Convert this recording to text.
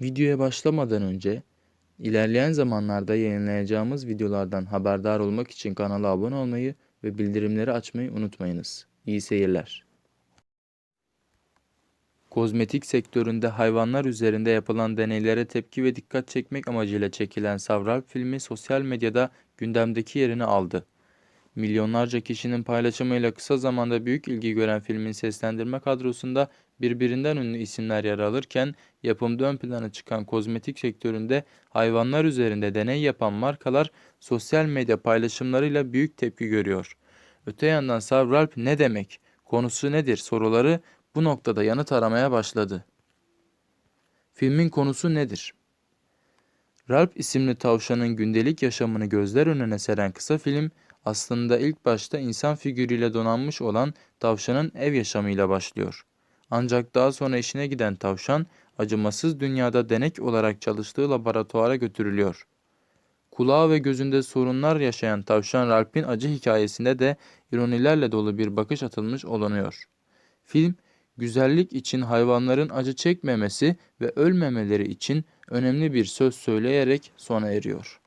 Videoya başlamadan önce ilerleyen zamanlarda yayınlayacağımız videolardan haberdar olmak için kanala abone olmayı ve bildirimleri açmayı unutmayınız. İyi seyirler. Kozmetik sektöründe hayvanlar üzerinde yapılan deneylere tepki ve dikkat çekmek amacıyla çekilen Savralp filmi sosyal medyada gündemdeki yerini aldı. Milyonlarca kişinin paylaşımıyla kısa zamanda büyük ilgi gören filmin seslendirme kadrosunda birbirinden ünlü isimler yer alırken yapımda ön plana çıkan kozmetik sektöründe hayvanlar üzerinde deney yapan markalar sosyal medya paylaşımlarıyla büyük tepki görüyor. Öte yandan Savralp ne demek, konusu nedir soruları bu noktada yanıt aramaya başladı. Filmin konusu nedir? Ralp isimli tavşanın gündelik yaşamını gözler önüne seren kısa film aslında ilk başta insan figürüyle donanmış olan tavşanın ev yaşamıyla başlıyor. Ancak daha sonra işine giden tavşan acımasız dünyada denek olarak çalıştığı laboratuvara götürülüyor. Kulağı ve gözünde sorunlar yaşayan tavşan Ralp'in acı hikayesinde de ironilerle dolu bir bakış atılmış olunuyor. Film, güzellik için hayvanların acı çekmemesi ve ölmemeleri için önemli bir söz söyleyerek sona eriyor.